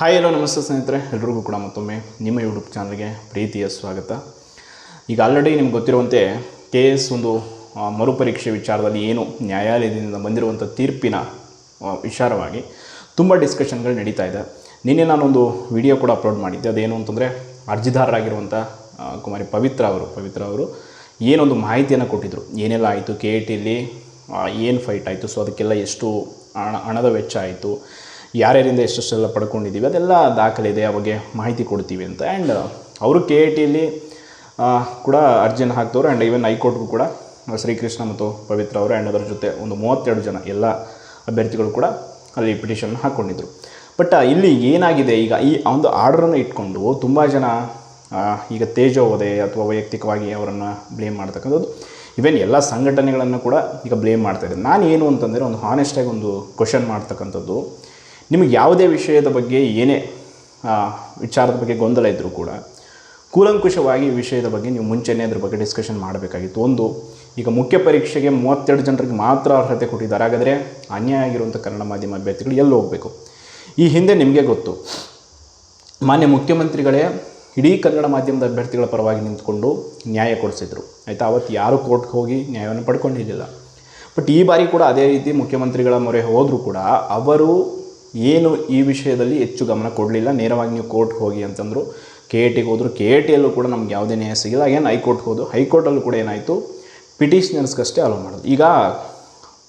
Hi hello ನಮಸ್ತೆ ಸ್ನೇಹಿತರೆ. ಎಲ್ರಿಗೂ ಕೂಡ ಮತ್ತೊಮ್ಮೆ ನಿಮ್ಮ ಯೂಟ್ಯೂಬ್ ಚಾನಲ್ಗೆ ಪ್ರೀತಿಯ ಸ್ವಾಗತ. ಈಗ ಆಲ್ರೆಡಿ ನಿಮ್ಗೆ ಗೊತ್ತಿರುವಂತೆ ಕೆ ಎಸ್ ಒಂದು ಮರುಪರೀಕ್ಷೆ ವಿಚಾರದಲ್ಲಿ ಏನು ನ್ಯಾಯಾಲಯದಿಂದ ಬಂದಿರುವಂಥ ತೀರ್ಪಿನ ವಿಚಾರವಾಗಿ ತುಂಬ ಡಿಸ್ಕಷನ್ಗಳು ನಡೀತಾ ಇದೆ. ನಿನ್ನೆ ನಾನೊಂದು ವಿಡಿಯೋ ಕೂಡ ಅಪ್ಲೋಡ್ ಮಾಡಿದ್ದೆ. ಅದೇನು ಅಂತಂದರೆ ಅರ್ಜಿದಾರರಾಗಿರುವಂಥ ಕುಮಾರಿ ಪವಿತ್ರ ಅವರು ಪವಿತ್ರ ಅವರು ಏನೊಂದು ಮಾಹಿತಿಯನ್ನು ಕೊಟ್ಟಿದ್ದರು ಏನೆಲ್ಲ ಆಯಿತು ಕೆ ಎ ಟಿಲಿ ಏನು ಫೈಟ್ ಆಯಿತು? ಸೊ ಅದಕ್ಕೆಲ್ಲ ಎಷ್ಟು ಹಣ, ಹಣದ ವೆಚ್ಚ ಆಯಿತು? ಯಾರ್ಯಾರಿಂದ ಎಷ್ಟೆಷ್ಟೆಲ್ಲ ಪಡ್ಕೊಂಡಿದ್ದೀವಿ, ಅದೆಲ್ಲ ದಾಖಲೆ ಇದೆ ಅವಾಗೆ ಮಾಹಿತಿ ಕೊಡ್ತೀವಿ ಅಂತ. ಆ್ಯಂಡ್ ಅವರು ಕೆ ಎ ಟಿಯಲ್ಲಿ ಕೂಡ ಅರ್ಜಿನ ಹಾಕ್ತವ್ರು ಆ್ಯಂಡ್ ಈವನ್ ಹೈಕೋರ್ಟ್ಗೂ ಕೂಡ ಶ್ರೀಕೃಷ್ಣ ಮತ್ತು ಪವಿತ್ರ ಅವರು ಆ್ಯಂಡ್ ಅದರ ಜೊತೆ ಒಂದು ಮೂವತ್ತೆರಡು ಜನ ಎಲ್ಲ ಅಭ್ಯರ್ಥಿಗಳು ಕೂಡ ಅಲ್ಲಿ ಪಿಟಿಷನ್ ಹಾಕ್ಕೊಂಡಿದ್ರು ಬಟ್ ಇಲ್ಲಿ ಏನಾಗಿದೆ, ಈಗ ಈ ಒಂದು ಆರ್ಡ್ರನ್ನು ಇಟ್ಕೊಂಡು ತುಂಬ ಜನ ಈಗ ತೇಜೋವಧೆ ಅಥವಾ ವೈಯಕ್ತಿಕವಾಗಿ ಅವರನ್ನು ಬ್ಲೇಮ್ ಮಾಡ್ತಕ್ಕಂಥದ್ದು ಇವೆನ್ ಎಲ್ಲ ಸಂಘಟನೆಗಳನ್ನು ಕೂಡ ಈಗ ಬ್ಲೇಮ್ ಮಾಡ್ತಾ ಇದ್ದಾರೆ. ನಾನು ಏನು ಅಂತಂದರೆ ಒಂದು ಹಾನೆಸ್ಟಾಗಿ ಒಂದು ಕ್ವಶನ್ ಮಾಡ್ತಕ್ಕಂಥದ್ದು ನಿಮಗೆ ಯಾವುದೇ ವಿಷಯದ ಬಗ್ಗೆ ಏನೇ ವಿಚಾರದ ಬಗ್ಗೆ ಗೊಂದಲ ಇದ್ದರೂ ಕೂಡ ಕೂಲಂಕುಷವಾಗಿ ವಿಷಯದ ಬಗ್ಗೆ ನೀವು ಮುಂಚೆನೇ ಅದ್ರ ಬಗ್ಗೆ ಡಿಸ್ಕಷನ್ ಮಾಡಬೇಕಾಗಿತ್ತು. ಒಂದು, ಈಗ ಮುಖ್ಯ ಪರೀಕ್ಷೆಗೆ ಮೂವತ್ತೆರಡು ಜನರಿಗೆ ಮಾತ್ರ ಅರ್ಹತೆ ಕೊಟ್ಟಿದ್ದಾರೆ. ಹಾಗಾದರೆ ಅನ್ಯಾಯ ಆಗಿರುವಂಥ ಕನ್ನಡ ಮಾಧ್ಯಮ ಅಭ್ಯರ್ಥಿಗಳು ಎಲ್ಲಿ ಹೋಗಬೇಕು? ಈ ಹಿಂದೆ ನಿಮಗೆ ಗೊತ್ತು, ಮಾನ್ಯ ಮುಖ್ಯಮಂತ್ರಿಗಳೇ ಇಡೀ ಕನ್ನಡ ಮಾಧ್ಯಮದ ಅಭ್ಯರ್ಥಿಗಳ ಪರವಾಗಿ ನಿಂತ್ಕೊಂಡು ನ್ಯಾಯ ಕೊಡಿಸಿದ್ರು. ಆಯಿತಾ? ಅವತ್ತು ಯಾರು ಕೋರ್ಟ್ಗೆ ಹೋಗಿ ನ್ಯಾಯವನ್ನು ಪಡ್ಕೊಂಡಿರಲಿಲ್ಲ. ಬಟ್ ಈ ಬಾರಿ ಕೂಡ ಅದೇ ರೀತಿ ಮುಖ್ಯಮಂತ್ರಿಗಳ ಮೊರೆ ಹೋದರೂ ಕೂಡ ಅವರು ಏನು ಈ ವಿಷಯದಲ್ಲಿ ಹೆಚ್ಚು ಗಮನ ಕೊಡಲಿಲ್ಲ. ನೇರವಾಗಿ ನೀವು ಕೋರ್ಟ್ ಹೋಗಿ ಅಂತಂದರು ಕೆ ಎ ಟಿಗೆ ಹೋದರು. ಕೆ ಎ ಟಿಯಲ್ಲೂ ಕೂಡ ನಮ್ಗೆ ಯಾವುದೇ ನ್ಯಾಯ ಸಿಗಿಲ್ಲ. ಏನು ಹೈಕೋರ್ಟ್ಗೆ ಹೋದು. ಹೈಕೋರ್ಟಲ್ಲೂ ಕೂಡ ಏನಾಯಿತು? ಪಿಟಿಷನರ್ಸ್ಗಷ್ಟೇ ಅಲೋ ಮಾಡೋದು ಈಗ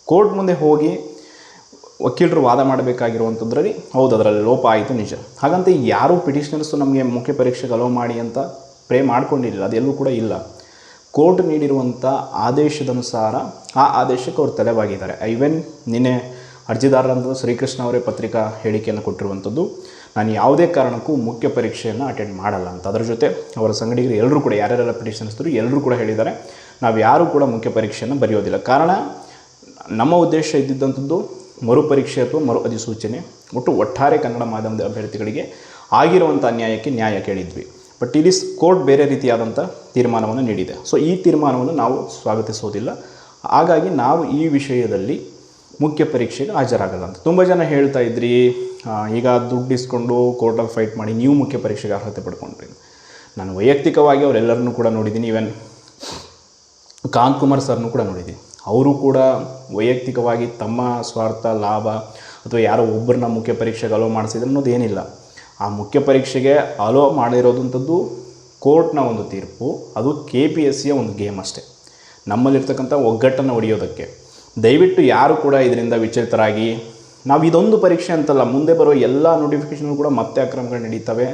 ಕೋರ್ಟ್ ಮುಂದೆ ಹೋಗಿ ವಕೀಲರು ವಾದ ಮಾಡಬೇಕಾಗಿರುವಂಥದ್ರಲ್ಲಿ ಹೌದು, ಅದರಲ್ಲಿ ಲೋಪ ಆಯಿತು ನಿಜ. ಹಾಗಂತ ಯಾರೂ ಪಿಟಿಷನರ್ಸು ನಮಗೆ ಮುಖ್ಯ ಪರೀಕ್ಷೆಗೆ ಅಲೋ ಮಾಡಿ ಅಂತ ಪ್ರೇ ಮಾಡ್ಕೊಂಡಿರಲಿಲ್ಲ. ಅದೆಲ್ಲೂ ಕೂಡ ಇಲ್ಲ. ಕೋರ್ಟ್ ನೀಡಿರುವಂಥ ಆದೇಶದನುಸಾರ ಆ ಆದೇಶಕ್ಕೆ ಅವರು ತಲೆಬಾಗಿದ್ದಾರೆ. ಐವೆನ್ ನಿನ್ನೆ ಅರ್ಜಿದಾರರಂತ ಶ್ರೀಕೃಷ್ಣ ಅವರೇ ಪತ್ರಿಕಾ ಹೇಳಿಕೆಯನ್ನು ಕೊಟ್ಟಿರುವಂಥದ್ದು ನಾನು ಯಾವುದೇ ಕಾರಣಕ್ಕೂ ಮುಖ್ಯ ಪರೀಕ್ಷೆಯನ್ನು ಅಟೆಂಡ್ ಮಾಡಲ್ಲ ಅಂತ. ಅದರ ಜೊತೆ ಅವರ ಸಂಗಡಿಗರು ಎಲ್ಲರೂ ಕೂಡ, ಯಾರ್ಯಾರೆಲ್ಲ ಪಿಟಿಷನ್ಸ್ತರು ಎಲ್ಲರೂ ಕೂಡ ಹೇಳಿದ್ದಾರೆ, ನಾವು ಯಾರೂ ಕೂಡ ಮುಖ್ಯ ಪರೀಕ್ಷೆಯನ್ನು ಬರೆಯೋದಿಲ್ಲ. ಕಾರಣ, ನಮ್ಮ ಉದ್ದೇಶ ಇದ್ದಿದ್ದಂಥದ್ದು ಮರುಪರೀಕ್ಷೆ ಅಥವಾ ಮರು ಅಧಿಸೂಚನೆ, ಒಟ್ಟು ಒಟ್ಟಾರೆ ಕನ್ನಡ ಮಾಧ್ಯಮದ ಅಭ್ಯರ್ಥಿಗಳಿಗೆ ಆಗಿರುವಂಥ ಅನ್ಯಾಯಕ್ಕೆ ನ್ಯಾಯ ಕೇಳಿದ್ವಿ. ಬಟ್ ಇಲ್ಲಿ ಕೋರ್ಟ್ ಬೇರೆ ರೀತಿಯಾದಂಥ ತೀರ್ಮಾನವನ್ನು ನೀಡಿದೆ. ಸೊ ಈ ತೀರ್ಮಾನವನ್ನು ನಾವು ಸ್ವಾಗತಿಸೋದಿಲ್ಲ. ಹಾಗಾಗಿ ನಾವು ಈ ವಿಷಯದಲ್ಲಿ ಮುಖ್ಯ ಪರೀಕ್ಷೆಗೆ ಹಾಜರಾಗಲ್ಲ ಅಂತ ತುಂಬ ಜನ ಹೇಳ್ತಾ ಇದ್ರಿ ಈಗ ದುಡ್ಡು ಇಸ್ಕೊಂಡು ಕೋರ್ಟಲ್ಲಿ ಫೈಟ್ ಮಾಡಿ ನೀವು ಮುಖ್ಯ ಪರೀಕ್ಷೆಗೆ ಅರ್ಹತೆ ಪಡ್ಕೊಂಡ್ರಿ. ನಾನು ವೈಯಕ್ತಿಕವಾಗಿ ಅವರೆಲ್ಲರನ್ನೂ ಕೂಡ ನೋಡಿದ್ದೀನಿ ಈವನ್ ಕಾಂತ್ ಕುಮಾರ್ ಸರ್ನು ಕೂಡ ನೋಡಿದ್ದೀನಿ. ಅವರು ಕೂಡ ವೈಯಕ್ತಿಕವಾಗಿ ತಮ್ಮ ಸ್ವಾರ್ಥ, ಲಾಭ ಅಥವಾ ಯಾರೋ ಒಬ್ಬರನ್ನ ಮುಖ್ಯ ಪರೀಕ್ಷೆಗೆ ಅಲೋ ಮಾಡಿಸಿದ್ರೆ ಅನ್ನೋದು ಏನಿಲ್ಲ. ಆ ಮುಖ್ಯ ಪರೀಕ್ಷೆಗೆ ಅಲೋ ಮಾಡಿರೋದಂಥದ್ದು ಕೋರ್ಟ್ನ ಒಂದು ತೀರ್ಪು, ಅದು ಕೆ ಪಿ ಎಸ್ ಸಿಯ ಒಂದು ಗೇಮ್ ಅಷ್ಟೇ. ನಮ್ಮಲ್ಲಿರ್ತಕ್ಕಂಥ ಒಗ್ಗಟ್ಟನ್ನು ಹೊಡೆಯೋದಕ್ಕೆ. ದಯವಿಟ್ಟು ಯಾರು ಕೂಡ ಇದರಿಂದ ವಿಚಲಿತರಾಗಿ, ನಾವು ಇದೊಂದು ಪರೀಕ್ಷೆ ಅಂತಲ್ಲ, ಮುಂದೆ ಬರೋ ಎಲ್ಲ ನೋಟಿಫಿಕೇಷನ್ ಕೂಡ ಮತ್ತೆ ಅಕ್ರಮಗಳು ನಡೀತವೆ,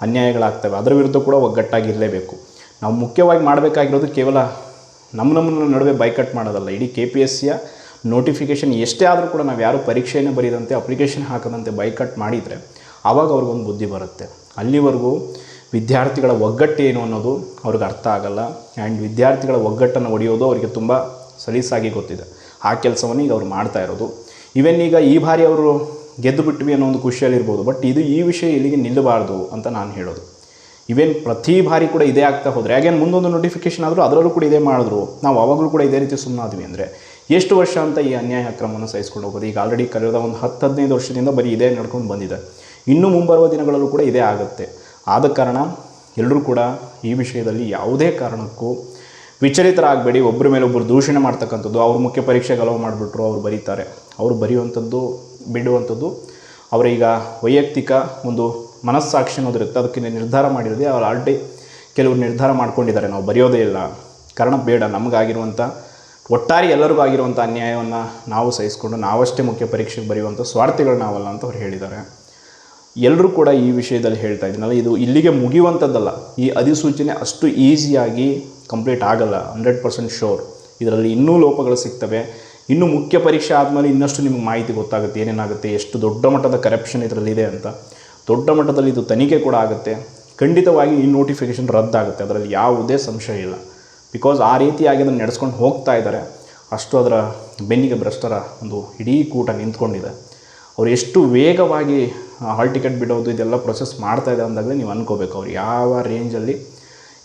ಅನ್ಯಾಯಗಳಾಗ್ತವೆ. ಅದರ ವಿರುದ್ಧ ಕೂಡ ಒಗ್ಗಟ್ಟಾಗಿರಲೇಬೇಕು. ನಾವು ಮುಖ್ಯವಾಗಿ ಮಾಡಬೇಕಾಗಿರೋದು ಕೇವಲ ನಮ್ಮ ನಮ್ಮನ್ನ ನಡುವೆ ಬೈಕಟ್ ಮಾಡೋದಲ್ಲ. ಇಡೀ ಕೆ ಪಿ ಎಸ್ ಸಿಯ ನೋಟಿಫಿಕೇಷನ್ ಎಷ್ಟೇ ಆದರೂ ಕೂಡ ನಾವು ಯಾರು ಪರೀಕ್ಷೆಯನ್ನು ಬರೀದಂತೆ ಅಪ್ಲಿಕೇಶನ್ ಹಾಕದಂತೆ ಬೈಕಟ್ ಮಾಡಿದರೆ ಆವಾಗ ಅವ್ರಿಗೊಂದು ಬುದ್ಧಿ ಬರುತ್ತೆ. ಅಲ್ಲಿವರೆಗೂ ವಿದ್ಯಾರ್ಥಿಗಳ ಒಗ್ಗಟ್ಟು ಏನು ಅನ್ನೋದು ಅವ್ರಿಗೆ ಅರ್ಥ ಆಗಲ್ಲ. ಆ್ಯಂಡ್ ವಿದ್ಯಾರ್ಥಿಗಳ ಒಗ್ಗಟ್ಟನ್ನು ಒಡೆಯೋದು ಅವರಿಗೆ ತುಂಬ ಸಲೀಸಾಗಿ ಗೊತ್ತಿದೆ. ಆ ಕೆಲಸವನ್ನು ಈಗ ಅವ್ರು ಮಾಡ್ತಾ ಇರೋದು. ಈವನ್ ಈಗ ಈ ಬಾರಿ ಅವರು ಗೆದ್ದು ಬಿಟ್ವಿ ಅನ್ನೋ ಒಂದು ಖುಷಿಯಲ್ಲಿರ್ಬೋದು ಬಟ್ ಇದು ಈ ವಿಷಯ ಇಲ್ಲಿಗೆ ನಿಲ್ಲಬಾರ್ದು ಅಂತ ನಾನು ಹೇಳೋದು. ಇವೇನು ಪ್ರತಿ ಬಾರಿ ಕೂಡ ಇದೇ ಆಗ್ತಾ ಹೋದರೆ ಹಾಗೇನು ಮುಂದೊಂದು ನೋಟಿಫಿಕೇಶನ್ ಆದರೂ ಅದರಲ್ಲೂ ಕೂಡ ಇದೇ ಮಾಡಿದ್ರು. ನಾವು ಅವಾಗಲೂ ಕೂಡ ಇದೇ ರೀತಿ ಸುಮ್ಮನಾದ್ವಿ ಅಂದರೆ, ಎಷ್ಟು ವರ್ಷ ಅಂತ ಈ ಅನ್ಯಾಯ ಅಕ್ರಮವನ್ನು ಸಹಿಸ್ಕೊಂಡು ಹೋಗೋದು? ಈಗ ಆಲ್ರೆಡಿ ಕಳೆದ ಒಂದು ಹತ್ತು, ಹದಿನೈದು ವರ್ಷದಿಂದ ಬರೀ ಇದೇ ನಡ್ಕೊಂಡು ಬಂದಿದೆ. ಇನ್ನೂ ಮುಂಬರುವ ದಿನಗಳಲ್ಲೂ ಕೂಡ ಇದೇ ಆಗುತ್ತೆ. ಆದ ಕಾರಣ ಎಲ್ಲರೂ ಕೂಡ ಈ ವಿಷಯದಲ್ಲಿ ಯಾವುದೇ ಕಾರಣಕ್ಕೂ ವಿಚಲಿತರಾಗಬೇಡಿ ಒಬ್ಬರ ಮೇಲೆ ಒಬ್ಬರು ದೂಷಣೆ ಮಾಡ್ತಕ್ಕಂಥದ್ದು, ಅವ್ರ ಮುಖ್ಯ ಪರೀಕ್ಷೆ ಗೆಲವು ಮಾಡಿಬಿಟ್ರು, ಅವ್ರು ಬರೀತಾರೆ. ಅವರು ಬರೆಯುವಂಥದ್ದು, ಬಿಡುವಂಥದ್ದು ಅವರೀಗ ವೈಯಕ್ತಿಕ ಒಂದು ಮನಸ್ಸಾಕ್ಷಿ ಅನ್ನೋದಿರುತ್ತೆ ಅದಕ್ಕೆ ನಿರ್ಧಾರ ಮಾಡಿರೋದೆ, ಅವ್ರು ಆಲ್ರೆಡಿ ಕೆಲವರು ನಿರ್ಧಾರ ಮಾಡ್ಕೊಂಡಿದ್ದಾರೆ. ನಾವು ಬರೆಯೋದೇ ಇಲ್ಲ. ಕಾರಣ ಬೇಡ, ನಮಗಾಗಿರುವಂಥ, ಒಟ್ಟಾರೆ ಎಲ್ಲರಿಗೂ ಆಗಿರುವಂಥ ಅನ್ಯಾಯವನ್ನು ನಾವು ಸಹಿಸ್ಕೊಂಡು, ನಾವಷ್ಟೇ ಮುಖ್ಯ ಪರೀಕ್ಷೆಗೆ ಬರೆಯುವಂಥ ಸ್ವಾರ್ಥಿಗಳು ನಾವಲ್ಲ ಅಂತ ಅವ್ರು ಹೇಳಿದ್ದಾರೆ. ಎಲ್ಲರೂ ಕೂಡ ಈ ವಿಷಯದಲ್ಲಿ ಹೇಳ್ತಾ ಇದ್ದೀನಲ್ಲ ಇದು ಇಲ್ಲಿಗೆ ಮುಗಿಯುವಂಥದ್ದಲ್ಲ. ಈ ಅಧಿಸೂಚನೆ ಅಷ್ಟು ಈಸಿಯಾಗಿ ಕಂಪ್ಲೀಟ್ ಆಗಲ್ಲ ಹಂಡ್ರೆಡ್ ಪರ್ಸೆಂಟ್ ಶೋರ್ ಇದರಲ್ಲಿ ಇನ್ನೂ ಲೋಪಗಳು ಸಿಗ್ತವೆ. ಇನ್ನೂ ಮುಖ್ಯ ಪರೀಕ್ಷೆ ಆದಮೇಲೆ ಇನ್ನಷ್ಟು ನಿಮಗೆ ಮಾಹಿತಿ ಗೊತ್ತಾಗುತ್ತೆ, ಏನೇನಾಗುತ್ತೆ, ಎಷ್ಟು ದೊಡ್ಡ ಮಟ್ಟದ ಕರಪ್ಷನ್ ಇದರಲ್ಲಿದೆ ಅಂತ. ದೊಡ್ಡ ಮಟ್ಟದಲ್ಲಿ ಇದು ತನಿಖೆ ಕೂಡ ಆಗುತ್ತೆ. ಖಂಡಿತವಾಗಿ ಈ ನೋಟಿಫಿಕೇಷನ್ ರದ್ದಾಗುತ್ತೆ, ಅದರಲ್ಲಿ ಯಾವುದೇ ಸಂಶಯ ಇಲ್ಲ. ಬಿಕಾಸ್ ಆ ರೀತಿಯಾಗಿ ಅದನ್ನು ನಡೆಸ್ಕೊಂಡು ಹೋಗ್ತಾ ಇದ್ದಾರೆ. ಅಷ್ಟು ಅದರ ಬೆನ್ನಿಗೆ ಭ್ರಷ್ಟರ ಒಂದು ಇಡೀ ಕೂಟ ನಿಂತ್ಕೊಂಡಿದೆ. ಅವ್ರು ಎಷ್ಟು ವೇಗವಾಗಿ ಹಾಲ್ ಟಿಕೆಟ್ ಬಿಡೋದು, ಇದೆಲ್ಲ ಪ್ರೊಸೆಸ್ ಮಾಡ್ತಾ ಇದೆ ಅಂದಾಗಲೇ ನೀವು ಅನ್ಕೋಬೇಕು. ಅವ್ರು ಯಾವ ರೇಂಜಲ್ಲಿ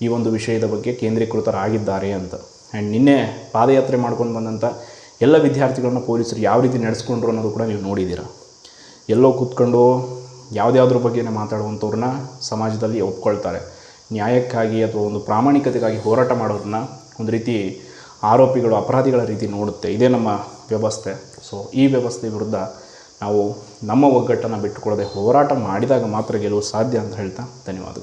ಈ ಒಂದು ವಿಷಯದ ಬಗ್ಗೆ ಕೇಂದ್ರೀಕೃತರಾಗಿದ್ದಾರೆ ಅಂತ. ಆ್ಯಂಡ್ ನಿನ್ನೆ ಪಾದಯಾತ್ರೆ ಮಾಡ್ಕೊಂಡು ಬಂದಂಥ ಎಲ್ಲ ವಿದ್ಯಾರ್ಥಿಗಳನ್ನ ಪೊಲೀಸರು ಯಾವ ರೀತಿ ನಡೆಸ್ಕೊಂಡ್ರು ಅನ್ನೋದು ಕೂಡ ನೀವು ನೋಡಿದ್ದೀರ. ಎಲ್ಲೋ ಕೂತ್ಕೊಂಡು ಯಾವುದ್ಯಾವ್ದ್ರ ಬಗ್ಗೆನೇ ಮಾತಾಡುವಂಥವ್ರನ್ನ ಸಮಾಜದಲ್ಲಿ ಒಪ್ಕೊಳ್ತಾರೆ. ನ್ಯಾಯಕ್ಕಾಗಿ ಅಥವಾ ಒಂದು ಪ್ರಾಮಾಣಿಕತೆಗಾಗಿ ಹೋರಾಟ ಮಾಡೋದನ್ನ ಒಂದು ರೀತಿ ಆರೋಪಿಗಳು, ಅಪರಾಧಿಗಳ ರೀತಿ ನೋಡುತ್ತೆ. ಇದೇ ನಮ್ಮ ವ್ಯವಸ್ಥೆ. ಸೊ ಈ ವ್ಯವಸ್ಥೆ ವಿರುದ್ಧ ನಾವು ನಮ್ಮ ಒಗ್ಗಟ್ಟನ್ನು ಬಿಟ್ಟುಕೊಡದೆ ಹೋರಾಟ ಮಾಡಿದಾಗ ಮಾತ್ರ ಗೆಲುವು ಸಾಧ್ಯ ಅಂತ ಹೇಳ್ತಾ ಧನ್ಯವಾದಗಳು.